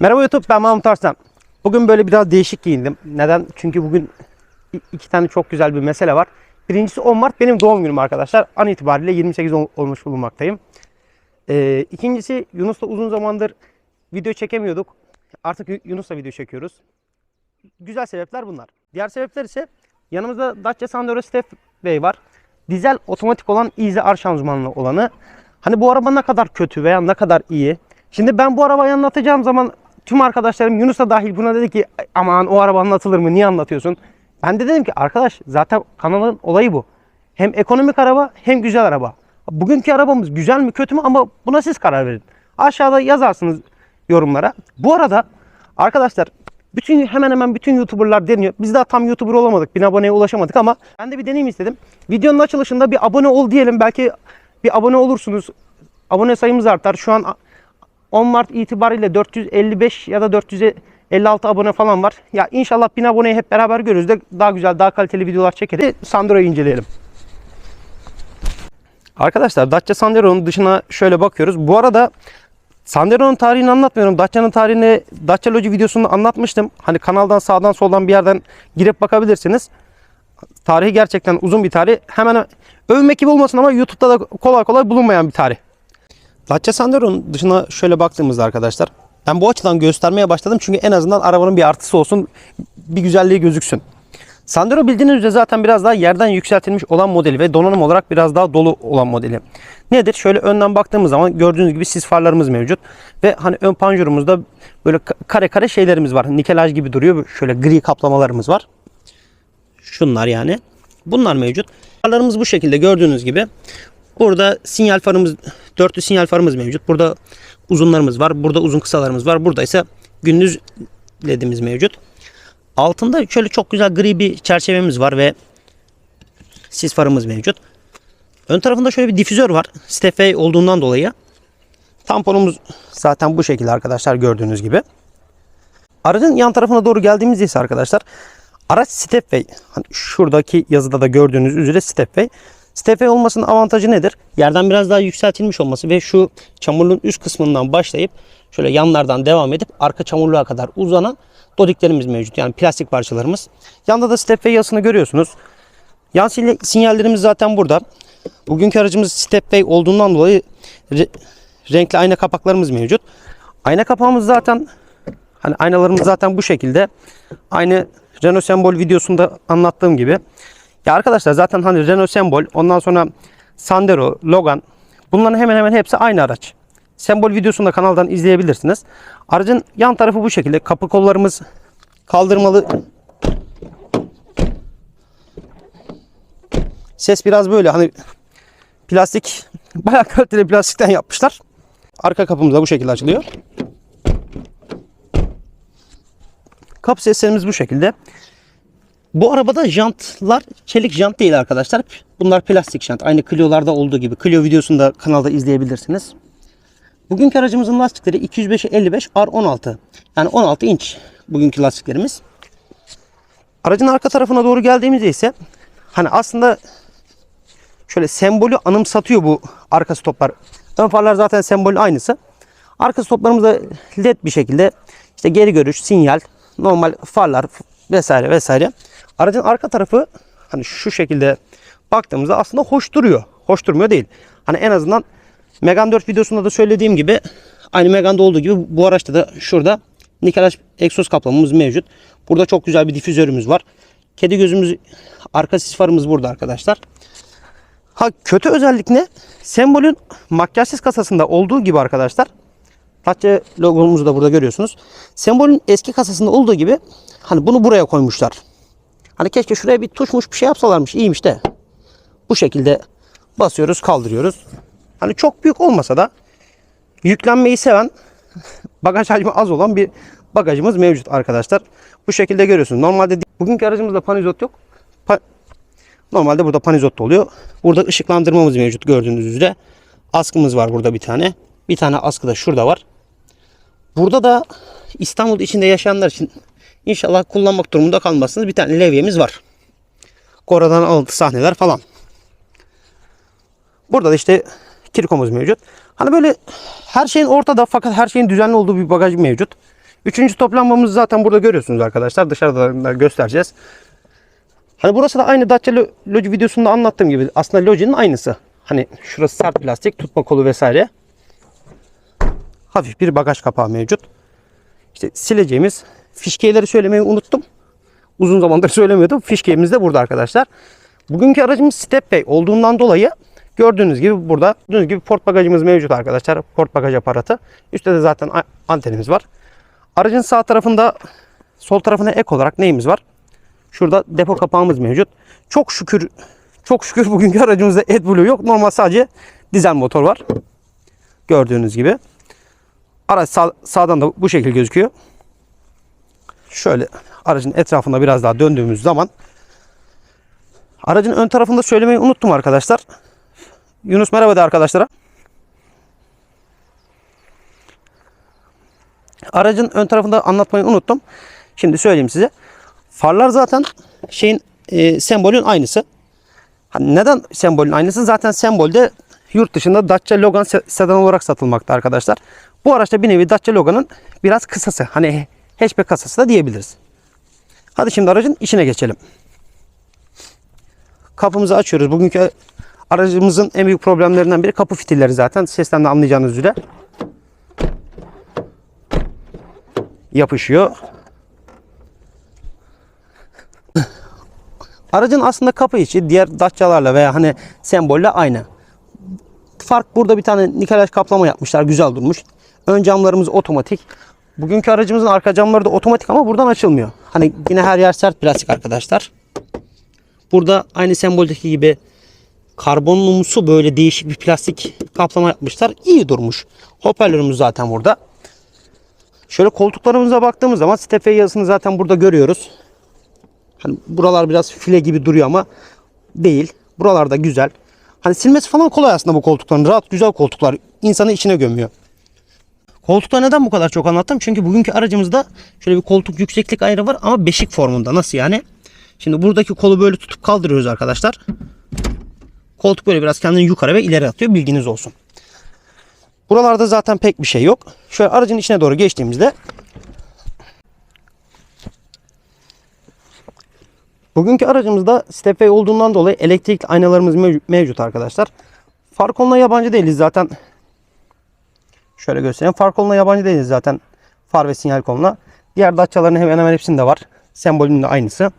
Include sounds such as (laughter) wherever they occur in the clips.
Merhaba YouTube ben Mahmut Arslan. Bugün böyle biraz değişik giyindim. Neden? Çünkü bugün iki tane çok güzel bir mesele var. Birincisi 10 Mart benim doğum günüm arkadaşlar. An itibariyle 28 ol- olmuş bulunmaktayım. Ee, ikincisi Yunus'la uzun zamandır video çekemiyorduk. Artık Yu- Yunus'la video çekiyoruz. Güzel sebepler bunlar. Diğer sebepler ise yanımızda Dacia Sandero Steph Bey var. Dizel otomatik olan Easy R şanzımanlı olanı. Hani bu araba ne kadar kötü veya ne kadar iyi. Şimdi ben bu arabayı anlatacağım zaman tüm arkadaşlarım Yunus da dahil buna dedi ki aman o araba anlatılır mı niye anlatıyorsun? Ben de dedim ki arkadaş zaten kanalın olayı bu. Hem ekonomik araba hem güzel araba. Bugünkü arabamız güzel mi kötü mü ama buna siz karar verin. Aşağıda yazarsınız yorumlara. Bu arada arkadaşlar bütün hemen hemen bütün YouTuber'lar deniyor. Biz daha tam YouTuber olamadık. Bin aboneye ulaşamadık ama ben de bir deneyim istedim. Videonun açılışında bir abone ol diyelim. Belki bir abone olursunuz. Abone sayımız artar. Şu an 10 Mart itibariyle 455 ya da 456 abone falan var. Ya inşallah 1000 aboneyi hep beraber görürüz de daha güzel, daha kaliteli videolar çekeriz. Sandero'yu inceleyelim. Arkadaşlar Dacia Sandero'nun dışına şöyle bakıyoruz. Bu arada Sandero'nun tarihini anlatmıyorum. Dacia'nın tarihini Dacia Logi videosunda anlatmıştım. Hani kanaldan sağdan soldan bir yerden girip bakabilirsiniz. Tarihi gerçekten uzun bir tarih. Hemen övmek gibi olmasın ama YouTube'da da kolay kolay bulunmayan bir tarih. Dacia Sandero'nun dışına şöyle baktığımızda arkadaşlar ben bu açıdan göstermeye başladım çünkü en azından arabanın bir artısı olsun, bir güzelliği gözüksün. Sandero bildiğiniz üzere zaten biraz daha yerden yükseltilmiş olan modeli ve donanım olarak biraz daha dolu olan modeli. Nedir? Şöyle önden baktığımız zaman gördüğünüz gibi sis farlarımız mevcut ve hani ön panjurumuzda böyle ka- kare kare şeylerimiz var. Nikelaj gibi duruyor. Şöyle gri kaplamalarımız var. Şunlar yani. Bunlar mevcut. Farlarımız bu şekilde gördüğünüz gibi. Burada sinyal farımız, dörtlü sinyal farımız mevcut. Burada uzunlarımız var. Burada uzun kısalarımız var. Burada ise gündüz ledimiz mevcut. Altında şöyle çok güzel gri bir çerçevemiz var ve sis farımız mevcut. Ön tarafında şöyle bir difüzör var. Stepway olduğundan dolayı. Tamponumuz zaten bu şekilde arkadaşlar gördüğünüz gibi. Aracın yan tarafına doğru geldiğimizde ise arkadaşlar araç Stepway. Hani şuradaki yazıda da gördüğünüz üzere Stepway. Stepway olmasının avantajı nedir? Yerden biraz daha yükseltilmiş olması ve şu çamurluğun üst kısmından başlayıp şöyle yanlardan devam edip arka çamurluğa kadar uzanan dodiklerimiz mevcut. Yani plastik parçalarımız. Yanda da Stepway yazısını görüyorsunuz. Yan sinyallerimiz zaten burada. Bugünkü aracımız Stepway olduğundan dolayı re- renkli ayna kapaklarımız mevcut. Ayna kapağımız zaten hani aynalarımız zaten bu şekilde. Aynı Renault Sembol videosunda anlattığım gibi. Ya arkadaşlar zaten hani Renault Sembol ondan sonra Sandero, Logan bunların hemen hemen hepsi aynı araç. Sembol videosunu da kanaldan izleyebilirsiniz. Aracın yan tarafı bu şekilde. Kapı kollarımız kaldırmalı. Ses biraz böyle hani plastik (laughs) bayağı kaliteli plastikten yapmışlar. Arka kapımız da bu şekilde açılıyor. Kapı seslerimiz bu şekilde. Bu arabada jantlar çelik jant değil arkadaşlar. Bunlar plastik jant. Aynı Clio'larda olduğu gibi. Clio videosunu da kanalda izleyebilirsiniz. Bugünkü aracımızın lastikleri 205 55 R16. Yani 16 inç bugünkü lastiklerimiz. Aracın arka tarafına doğru geldiğimizde ise hani aslında şöyle sembolü anımsatıyor bu arka stoplar. Ön farlar zaten sembolü aynısı. Arka stoplarımız da led bir şekilde işte geri görüş, sinyal, normal farlar vesaire vesaire. Aracın arka tarafı hani şu şekilde baktığımızda aslında hoş duruyor. Hoş durmuyor değil. Hani en azından Megane 4 videosunda da söylediğim gibi aynı Megane'da olduğu gibi bu araçta da şurada nikelaj egzoz kaplamamız mevcut. Burada çok güzel bir difüzörümüz var. Kedi gözümüz arka sis farımız burada arkadaşlar. Ha kötü özellik ne? Sembolün makyajsız kasasında olduğu gibi arkadaşlar. Dacia logomuzu da burada görüyorsunuz. Sembolün eski kasasında olduğu gibi hani bunu buraya koymuşlar. Hani keşke şuraya bir tuşmuş bir şey yapsalarmış. iyiymiş de. Bu şekilde basıyoruz, kaldırıyoruz. Hani çok büyük olmasa da yüklenmeyi seven, (laughs) bagaj hacmi az olan bir bagajımız mevcut arkadaşlar. Bu şekilde görüyorsunuz. Normalde bugünkü aracımızda panizot yok. Pa- Normalde burada panizot oluyor. Burada ışıklandırmamız mevcut gördüğünüz üzere. Askımız var burada bir tane. Bir tane askı da şurada var. Burada da İstanbul içinde yaşayanlar için inşallah kullanmak durumunda kalmazsınız. Bir tane levyemiz var. Koradan alıntı sahneler falan. Burada da işte kirkomuz mevcut. Hani böyle her şeyin ortada fakat her şeyin düzenli olduğu bir bagaj mevcut. Üçüncü top lambamızı zaten burada görüyorsunuz arkadaşlar. Dışarıda da göstereceğiz. Hani burası da aynı Dacia Lo- Logi videosunda anlattığım gibi aslında Logi'nin aynısı. Hani şurası sert plastik, tutma kolu vesaire. Hafif bir bagaj kapağı mevcut. İşte sileceğimiz fişkeleri söylemeyi unuttum. Uzun zamandır (laughs) söylemiyordum. Fişkeğimiz de burada arkadaşlar. Bugünkü aracımız Step Bay olduğundan dolayı gördüğünüz gibi burada gördüğünüz gibi port bagajımız mevcut arkadaşlar. Port bagaj aparatı. Üstte de zaten antenimiz var. Aracın sağ tarafında sol tarafına ek olarak neyimiz var? Şurada depo kapağımız mevcut. Çok şükür çok şükür bugünkü (laughs) aracımızda AdBlue yok. Normal sadece dizel motor var. Gördüğünüz gibi. Araç sağ- sağdan da bu şekil gözüküyor. Şöyle aracın etrafında biraz daha döndüğümüz zaman aracın ön tarafında söylemeyi unuttum arkadaşlar. Yunus merhaba de arkadaşlara. Aracın ön tarafında anlatmayı unuttum. Şimdi söyleyeyim size. Farlar zaten şeyin e, sembolün aynısı. Hani neden sembolün aynısı? Zaten sembolde yurt dışında Dacia Logan se- sedan olarak satılmakta arkadaşlar. Bu araçta bir nevi Dacia Logan'ın biraz kısası. Hani hatchback kasası da diyebiliriz. Hadi şimdi aracın içine geçelim. Kapımızı açıyoruz. Bugünkü aracımızın en büyük problemlerinden biri kapı fitilleri zaten. Sesten de anlayacağınız üzere. Yapışıyor. Aracın aslında kapı içi diğer Dacia'larla veya hani sembolle aynı. Fark burada bir tane nikelaj kaplama yapmışlar. Güzel durmuş. Ön camlarımız otomatik. Bugünkü aracımızın arka camları da otomatik ama buradan açılmıyor. Hani yine her yer sert plastik arkadaşlar. Burada aynı semboldeki gibi karbonlumsu böyle değişik bir plastik kaplama yapmışlar. İyi durmuş. Hoparlörümüz zaten burada. Şöyle koltuklarımıza baktığımız zaman Stepway yazısını zaten burada görüyoruz. Hani buralar biraz file gibi duruyor ama değil. Buralar da güzel. Hani silmesi falan kolay aslında bu koltukların. Rahat güzel koltuklar. İnsanı içine gömüyor. Koltukta neden bu kadar çok anlattım? Çünkü bugünkü aracımızda şöyle bir koltuk yükseklik ayrı var ama beşik formunda. Nasıl yani? Şimdi buradaki kolu böyle tutup kaldırıyoruz arkadaşlar. Koltuk böyle biraz kendini yukarı ve ileri atıyor. Bilginiz olsun. Buralarda zaten pek bir şey yok. Şöyle aracın içine doğru geçtiğimizde Bugünkü aracımızda Stepway olduğundan dolayı elektrikli aynalarımız mev- mevcut arkadaşlar. Far koluna yabancı değiliz zaten. Şöyle göstereyim. Far koluna yabancı değiliz zaten. Far ve sinyal koluna. Diğer Dacia'ların hemen hemen hepsinde var. Sembolünün de aynısı.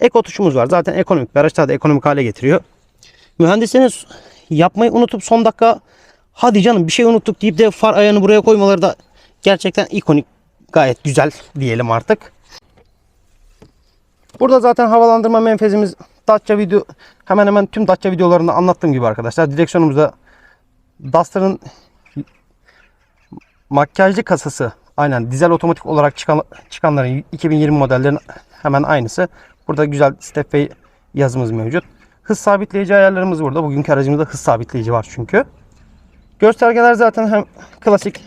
Eko tuşumuz var. Zaten ekonomik. Bir araçlar da ekonomik hale getiriyor. Mühendisleriniz yapmayı unutup son dakika hadi canım bir şey unuttuk deyip de far ayağını buraya koymaları da gerçekten ikonik. Gayet güzel diyelim artık. Burada zaten havalandırma menfezimiz Dacia video hemen hemen tüm Dacia videolarında anlattığım gibi arkadaşlar. Direksiyonumuzda Duster'ın makyajlı kasası aynen dizel otomatik olarak çıkan, çıkanların 2020 modellerin hemen aynısı. Burada güzel Stepway yazımız mevcut. Hız sabitleyici ayarlarımız burada. Bugünkü aracımızda hız sabitleyici var çünkü. Göstergeler zaten hem klasik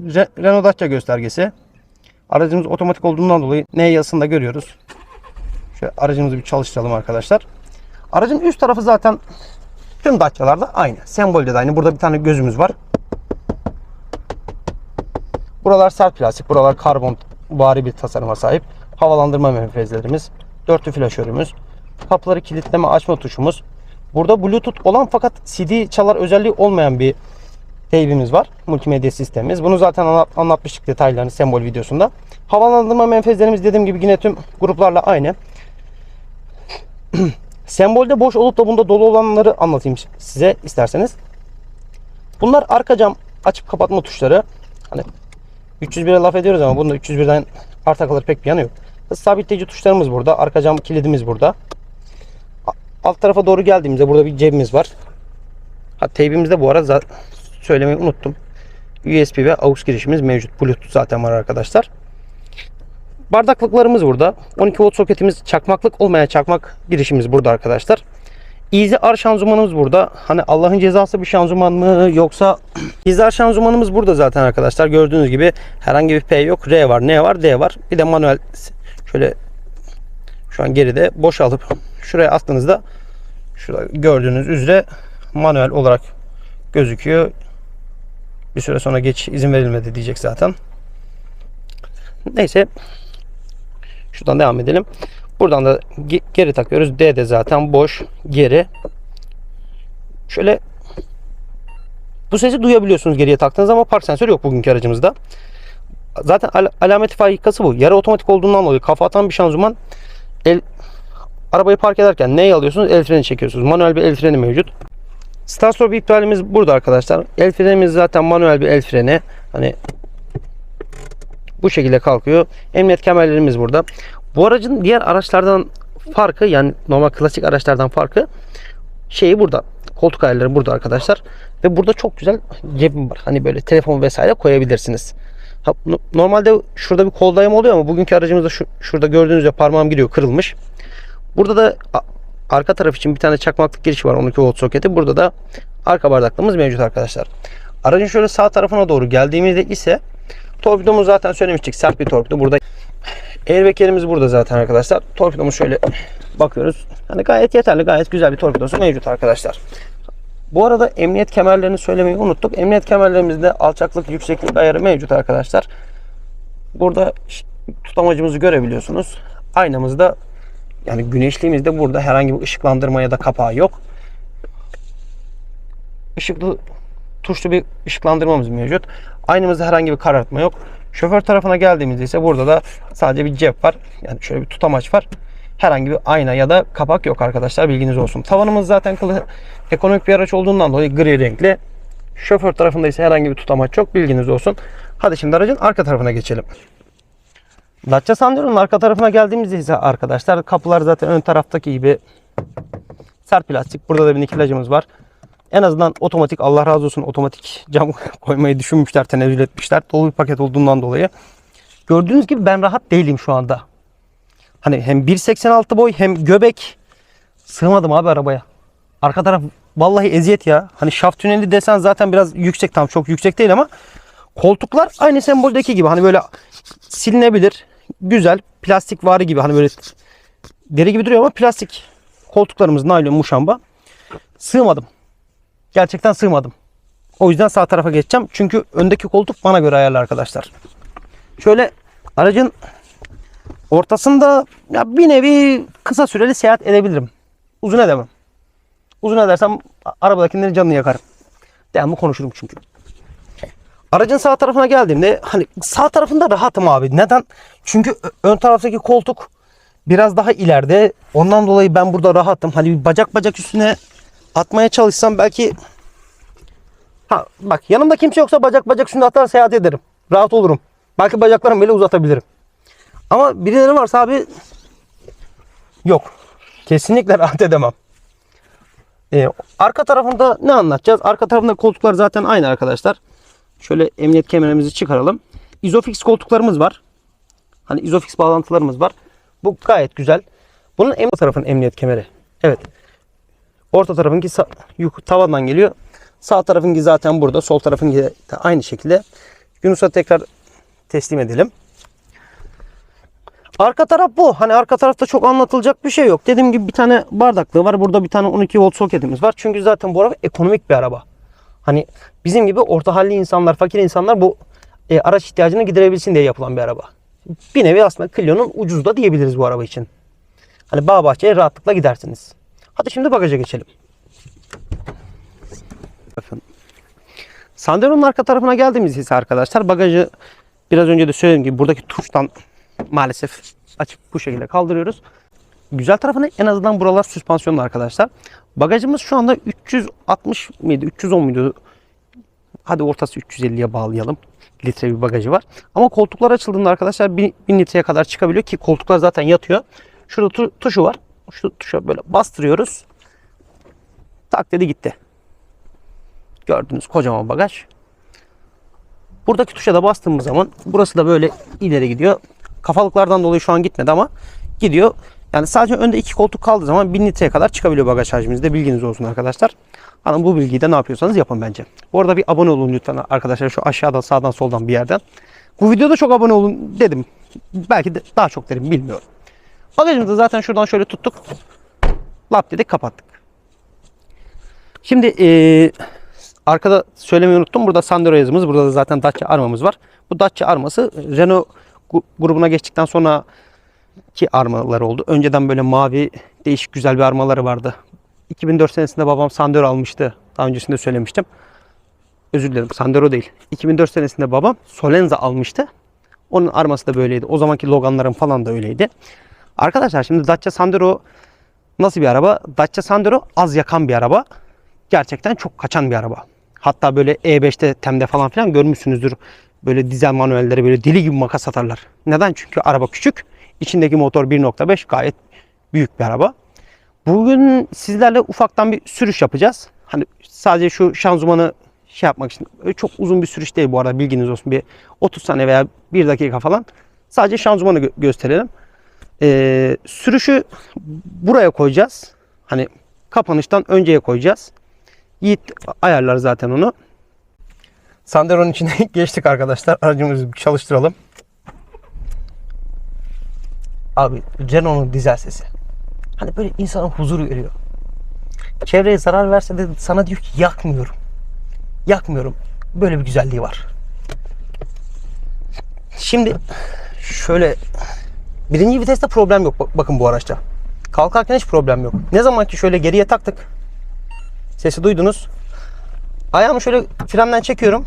Re- Renault Dacia göstergesi. Aracımız otomatik olduğundan dolayı N yazısını da görüyoruz. Şöyle aracımızı bir çalıştıralım arkadaşlar. Aracın üst tarafı zaten tüm Dacia'larda aynı. Sembolde de aynı. Burada bir tane gözümüz var. Buralar sert plastik. Buralar karbon bari bir tasarıma sahip. Havalandırma menfezlerimiz. Dörtlü flaşörümüz. Kapıları kilitleme açma tuşumuz. Burada Bluetooth olan fakat CD çalar özelliği olmayan bir teybimiz var. Multimedya sistemimiz. Bunu zaten anlat- anlatmıştık detaylarını sembol videosunda. Havalandırma menfezlerimiz dediğim gibi yine tüm gruplarla aynı. (clears throat) Sembolde boş olup da bunda dolu olanları anlatayım size isterseniz. Bunlar arka cam açıp kapatma tuşları. Hani 301'e laf ediyoruz ama bunda 301'den arta kalır pek bir yanı yok. Hız sabitleyici tuşlarımız burada. Arka cam kilidimiz burada. Alt tarafa doğru geldiğimizde burada bir cebimiz var. Ha, teybimizde bu arada söylemeyi unuttum. USB ve AUX girişimiz mevcut. Bluetooth zaten var arkadaşlar. Bardaklıklarımız burada. 12 volt soketimiz çakmaklık olmayan çakmak girişimiz burada arkadaşlar. Easy R şanzımanımız burada. Hani Allah'ın cezası bir şanzıman mı yoksa (clears throat) Easy R şanzımanımız burada zaten arkadaşlar. Gördüğünüz gibi herhangi bir P yok. R var, N var, D var. Bir de manuel şöyle şu an geride boşaltıp şuraya attığınızda şurada gördüğünüz üzere manuel olarak gözüküyor. Bir süre sonra geç izin verilmedi diyecek zaten. Neyse. Şuradan devam edelim. Buradan da ge- geri takıyoruz. D de zaten boş. Geri. Şöyle bu sesi duyabiliyorsunuz geriye taktığınız ama park sensörü yok bugünkü aracımızda. Zaten al- alamet faikası bu. Yarı otomatik olduğundan dolayı kafa atan bir şanzıman el arabayı park ederken neyi alıyorsunuz? El freni çekiyorsunuz. Manuel bir el freni mevcut. Start stop iptalimiz burada arkadaşlar. El frenimiz zaten manuel bir el freni. Hani bu şekilde kalkıyor. Emniyet kemerlerimiz burada. Bu aracın diğer araçlardan farkı yani normal klasik araçlardan farkı şeyi burada. Koltuk ayarları burada arkadaşlar. Ve burada çok güzel cebim var. Hani böyle telefon vesaire koyabilirsiniz. Normalde şurada bir kol dayama oluyor ama bugünkü aracımızda şu, şurada gördüğünüz gibi parmağım giriyor kırılmış. Burada da arka taraf için bir tane çakmaklık girişi var 12 volt soketi. Burada da arka bardaklığımız mevcut arkadaşlar. Aracın şöyle sağ tarafına doğru geldiğimizde ise torpidomuz zaten söylemiştik sert bir torpido. Burada airbag yerimiz burada zaten arkadaşlar. Torpidomuz şöyle bakıyoruz. Hani gayet yeterli gayet güzel bir torpidosu mevcut arkadaşlar. Bu arada emniyet kemerlerini söylemeyi unuttuk. Emniyet kemerlerimizde alçaklık yükseklik ayarı mevcut arkadaşlar. Burada tutamacımızı görebiliyorsunuz. Aynamızda yani güneşliğimizde burada herhangi bir ışıklandırma ya da kapağı yok. Işıklı tuşlu bir ışıklandırmamız mevcut. Aynamızda herhangi bir karartma yok. Şoför tarafına geldiğimizde ise burada da sadece bir cep var. Yani şöyle bir tutamaç var. Herhangi bir ayna ya da kapak yok arkadaşlar bilginiz olsun. Tavanımız zaten ekonomik bir araç olduğundan dolayı gri renkli. Şoför tarafında ise herhangi bir tutamaç yok bilginiz olsun. Hadi şimdi aracın arka tarafına geçelim. Dacia Sandero'nun arka tarafına geldiğimizde ise arkadaşlar kapılar zaten ön taraftaki gibi sert plastik. Burada da bir nikilajımız var. En azından otomatik Allah razı olsun otomatik cam (laughs) koymayı düşünmüşler, tenezzül etmişler. Dolu bir paket olduğundan dolayı. Gördüğünüz gibi ben rahat değilim şu anda. Hani hem 1.86 boy hem göbek sığmadım abi arabaya. Arka taraf vallahi eziyet ya. Hani şaft tüneli desen zaten biraz yüksek tam çok yüksek değil ama koltuklar aynı semboldeki gibi hani böyle silinebilir. Güzel plastik vari gibi hani böyle deri gibi duruyor ama plastik koltuklarımız naylon muşamba. Sığmadım. Gerçekten sığmadım. O yüzden sağ tarafa geçeceğim. Çünkü öndeki koltuk bana göre ayarlı arkadaşlar. Şöyle aracın ortasında ya bir nevi kısa süreli seyahat edebilirim. Uzun edemem. Uzun edersem arabadakilerin canını yakarım. Devamlı konuşurum çünkü. Aracın sağ tarafına geldiğimde hani sağ tarafında rahatım abi. Neden? Çünkü ön taraftaki koltuk biraz daha ileride. Ondan dolayı ben burada rahatım. Hani bacak bacak üstüne atmaya çalışsam belki ha bak yanımda kimse yoksa bacak bacak üstüne atar seyahat ederim. Rahat olurum. Belki bacaklarımı bile uzatabilirim. Ama birileri varsa abi yok. Kesinlikle (laughs) rahat edemem. Ee, arka tarafında ne anlatacağız? Arka tarafında koltuklar zaten aynı arkadaşlar. Şöyle emniyet kemerimizi çıkaralım. Isofix koltuklarımız var. Hani Isofix bağlantılarımız var. Bu gayet güzel. Bunun en tarafın emniyet kemeri. Evet. Orta tarafınki sa- yuk- tavandan geliyor. Sağ tarafınki zaten burada. Sol tarafınki de aynı şekilde. Yunus'a tekrar teslim edelim. Arka taraf bu. Hani arka tarafta çok anlatılacak bir şey yok. Dediğim gibi bir tane bardaklığı var. Burada bir tane 12 volt soketimiz var. Çünkü zaten bu araba ekonomik bir araba. Hani bizim gibi orta halli insanlar, fakir insanlar bu e, araç ihtiyacını giderebilsin diye yapılan bir araba. Bir nevi aslında Clio'nun ucuz da diyebiliriz bu araba için. Hani bağ bahçeye rahatlıkla gidersiniz. Hadi şimdi bagaja geçelim. Efendim. Sandero'nun arka tarafına geldiğimiz ise arkadaşlar bagajı biraz önce de söylediğim gibi buradaki tuştan maalesef açıp bu şekilde kaldırıyoruz. Güzel tarafı en azından buralar süspansiyonlu arkadaşlar. Bagajımız şu anda 360 mıydı? 310 muydu? Hadi ortası 350'ye bağlayalım. Litre bir bagajı var. Ama koltuklar açıldığında arkadaşlar 1000 litreye kadar çıkabiliyor ki koltuklar zaten yatıyor. Şurada tu- tuşu var. Şu tuşa böyle bastırıyoruz. Tak dedi gitti. Gördüğünüz kocaman bagaj. Buradaki tuşa da bastığımız zaman burası da böyle ileri gidiyor. Kafalıklardan dolayı şu an gitmedi ama gidiyor. Yani sadece önde iki koltuk kaldığı zaman 1000 litreye kadar çıkabiliyor bagaj hacmimizde. Bilginiz olsun arkadaşlar. Hani bu bilgiyi de ne yapıyorsanız yapın bence. Bu arada bir abone olun lütfen arkadaşlar şu aşağıdan sağdan soldan bir yerden. Bu videoda çok abone olun dedim. Belki de daha çok derim bilmiyorum. Bagajımızı zaten şuradan şöyle tuttuk. Lap dedik kapattık. Şimdi eee, arkada söylemeyi unuttum. Burada Sandero yazımız. Burada da zaten Dacia armamız var. Bu Dacia arması Renault gu- grubuna geçtikten sonra ki armaları oldu. Önceden böyle mavi değişik güzel bir armaları vardı. 2004 senesinde babam Sandero almıştı. Daha öncesinde söylemiştim. Özür dilerim Sandero değil. 2004 senesinde babam Solenza almıştı. Onun arması da böyleydi. O zamanki Logan'ların falan da öyleydi. Arkadaşlar şimdi Dacia Sandero nasıl bir araba? Dacia Sandero az yakan bir araba. Gerçekten çok kaçan bir araba. Hatta böyle E5'te Tem'de falan filan görmüşsünüzdür. Böyle dizel manuelleri böyle deli gibi makas atarlar. Neden? Çünkü araba küçük. İçindeki motor 1.5 gayet büyük bir araba. Bugün sizlerle ufaktan bir sürüş yapacağız. Hani sadece şu şanzımanı şey yapmak için. Çok uzun bir sürüş değil bu arada bilginiz olsun. Bir 30 saniye veya 1 dakika falan. Sadece şanzımanı gö- gösterelim. Ee, sürüşü buraya koyacağız. Hani kapanıştan önceye koyacağız. Yiğit ayarlar zaten onu. Sandero'nun içine (laughs) geçtik arkadaşlar. Aracımızı çalıştıralım. Abi Renault'un dizel sesi. Hani böyle insana huzur veriyor. Çevreye zarar verse de sana diyor ki yakmıyorum. Yakmıyorum. Böyle bir güzelliği var. Şimdi şöyle birinci viteste problem yok. Bak- Bakın bu araçta. Kalkarken hiç problem yok. Ne zaman ki şöyle geriye taktık. Sesi duydunuz. Ayağımı şöyle frenden çekiyorum.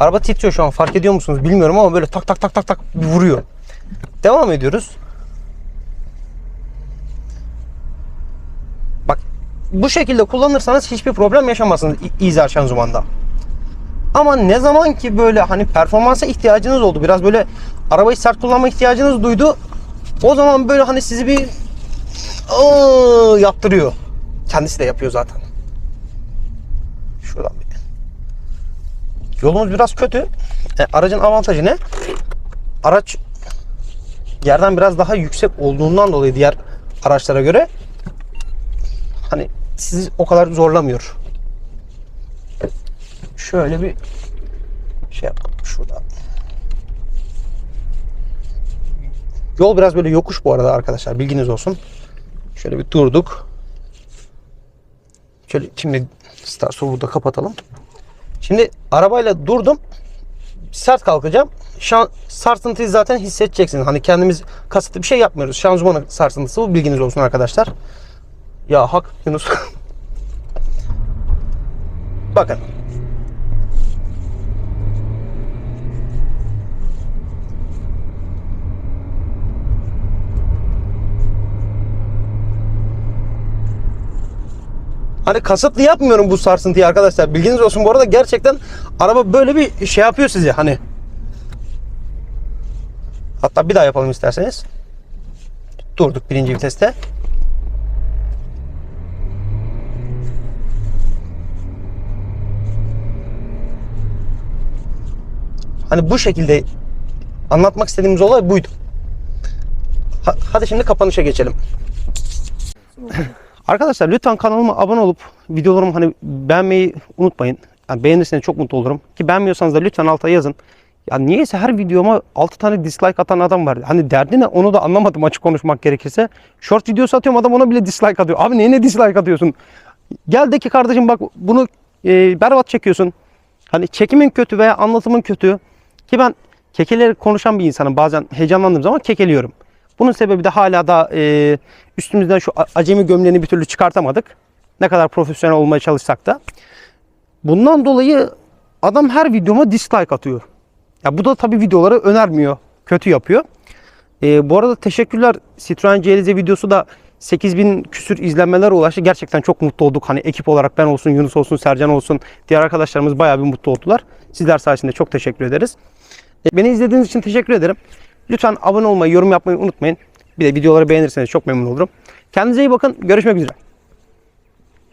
Araba titriyor şu an fark ediyor musunuz bilmiyorum ama böyle tak tak tak tak tak vuruyor. Devam ediyoruz. Bak bu şekilde kullanırsanız hiçbir problem yaşamazsınız İ- İzer şanzımanda. Ama ne zaman ki böyle hani performansa ihtiyacınız oldu. Biraz böyle arabayı sert kullanma ihtiyacınız duydu. O zaman böyle hani sizi bir ıı, yaptırıyor. Kendisi de yapıyor zaten. Şuradan bir. Yolumuz biraz kötü. E, aracın avantajı ne? Araç yerden biraz daha yüksek olduğundan dolayı diğer araçlara göre hani sizi o kadar zorlamıyor. Şöyle bir şey yapalım şurada. Yol biraz böyle yokuş bu arada arkadaşlar bilginiz olsun. Şöyle bir durduk. Şöyle şimdi start burada kapatalım. Şimdi arabayla durdum. Sert kalkacağım. Şan, sarsıntıyı zaten hissedeceksiniz. Hani kendimiz kasıtlı bir şey yapmıyoruz. Şanzımanın sarsıntısı bu bilginiz olsun arkadaşlar. Ya hak Yunus. (laughs) Bakın. Hani kasıtlı yapmıyorum bu sarsıntıyı arkadaşlar. Bilginiz olsun bu arada gerçekten araba böyle bir şey yapıyor sizi hani. Hatta bir daha yapalım isterseniz. Durduk birinci viteste. Hani bu şekilde anlatmak istediğimiz olay buydu. Ha- hadi şimdi kapanışa geçelim. (laughs) Arkadaşlar lütfen kanalıma abone olup videolarımı hani beğenmeyi unutmayın. Yani beğenirseniz çok mutlu olurum. Ki beğenmiyorsanız da lütfen alta yazın. Ya niyeyse her videoma 6 tane dislike atan adam var. Hani derdi ne onu da anlamadım açık konuşmak gerekirse. Short videosu atıyorum adam ona bile dislike atıyor. Abi neyine dislike atıyorsun? Gel de ki kardeşim bak bunu e, berbat çekiyorsun. Hani çekimin kötü veya anlatımın kötü. Ki ben kekeleri konuşan bir insanım. Bazen heyecanlandığım zaman kekeliyorum. Bunun sebebi de hala da e, üstümüzden şu acemi gömleğini bir türlü çıkartamadık. Ne kadar profesyonel olmaya çalışsak da. Bundan dolayı adam her videoma dislike atıyor. Ya bu da tabii videoları önermiyor. Kötü yapıyor. E, bu arada teşekkürler. Citroen CLZ videosu da 8000 küsür izlenmelere ulaştı. Gerçekten çok mutlu olduk. Hani ekip olarak ben olsun, Yunus olsun, Sercan olsun. Diğer arkadaşlarımız bayağı bir mutlu oldular. Sizler sayesinde çok teşekkür ederiz. E, Beni izlediğiniz için teşekkür ederim. Lütfen abone olmayı, yorum yapmayı unutmayın. Bir de videoları beğenirseniz çok memnun olurum. Kendinize iyi bakın. Görüşmek üzere.